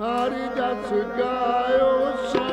ਹਰਿ ਜਸ ਗਾਇਓ ਸੰਤ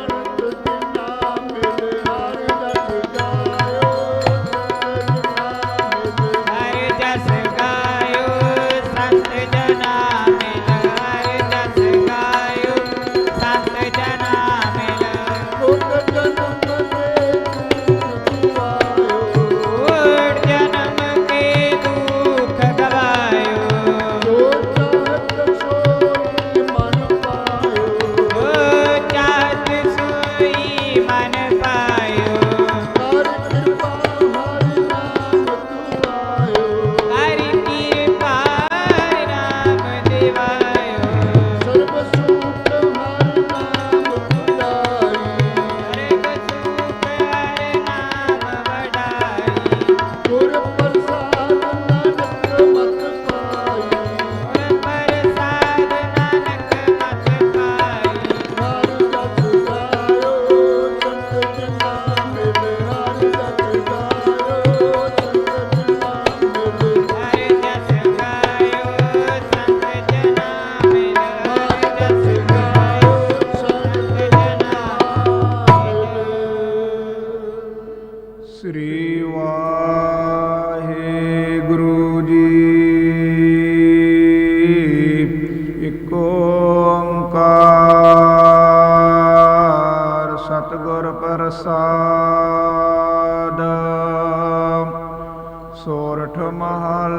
ਸ੍ਰੀ ਵਾਹਿਗੁਰੂ ਜੀ। ਇੱਕ ਓੰਕਾਰ ਸਤਿਗੁਰ ਪ੍ਰਸਾਦ। ਸੋਰਠ ਮਹਲਾ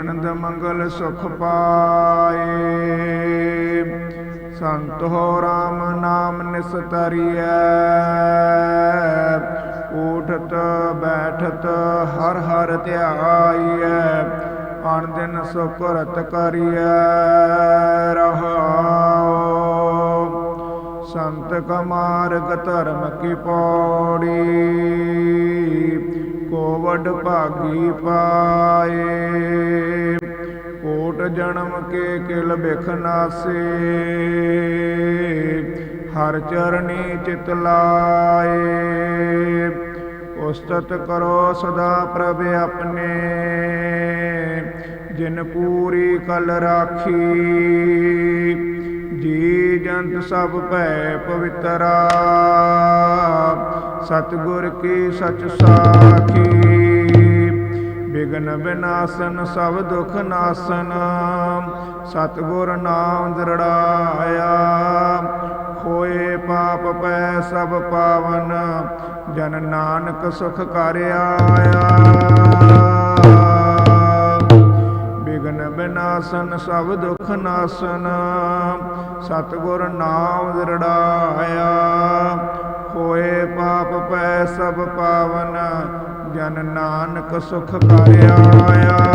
ਅਨੰਦ ਮੰਗਲ ਸੁਖ ਪਾਏ। ਸੰਤ ਹੋ ਰਾਮ ਨਾਮ ਨਿਸਤਰੀਐ ਉਠਤ ਬੈਠਤ ਹਰ ਹਰ ਧਿਆਈਐ। ਅਣ ਦਿਨ ਸੁਕਰਤ ਕਰੀਐ। ਰਹਾਉ। ਸੰਤ ਕਮਾਰਗ ਧਰਮ ਕੀ ਪੌੜੀ। ਕੋਵਡ ਭਾਗੀ ਪਾਏ। ਕੋਟ ਜਨਮ ਕੇ ਕਿਲ ਬਿਖ ਨਾਸੇ। ਹਰ ਚਰਣੀ ਚਿਤ ਲਾਏ। ਉਸਤਤ ਕਰੋ ਸਦਾ ਪ੍ਰਭ ਆਪਣੇ। ਜਿਨ ਪੂਰੀ ਕਲ ਰਾਖੀ, ਜੀ ਜੰਤ ਸਭ ਭੈ ਪਵਿੱਤਰਾ ਸਤਿਗੁਰ ਕੀ ਸਚ ਸਾਖੀ। ਬਿਗਨ ਬਿਨਾਸਨ, ਸਭ ਦੁਖ ਨਾਸਨ। ਸਤਿਗੁਰ ਨਾਮ ਦਰੜਾਇਆ। ਹੋਏ ਪਾਪ ਪੈ ਸਭ ਪਾਵਨ, ਜਨ ਨਾਨਕ ਸੁਖ ਕਰ ਆਇਆ। ਬਿਗਨ ਬਿਨਾਸਨ, ਸਭ ਦੁਖ ਨਾਸਨ। ਸਤਿਗੁਰ ਨਾਮ ਦਰੜਾਇਆ। ਹੋਏ ਪਾਪ ਪੈ ਸਭ ਪਾਵਨ ਜਨ ਨਾਨਕ ਸੁਖ ਕਰ ਆਇਆ।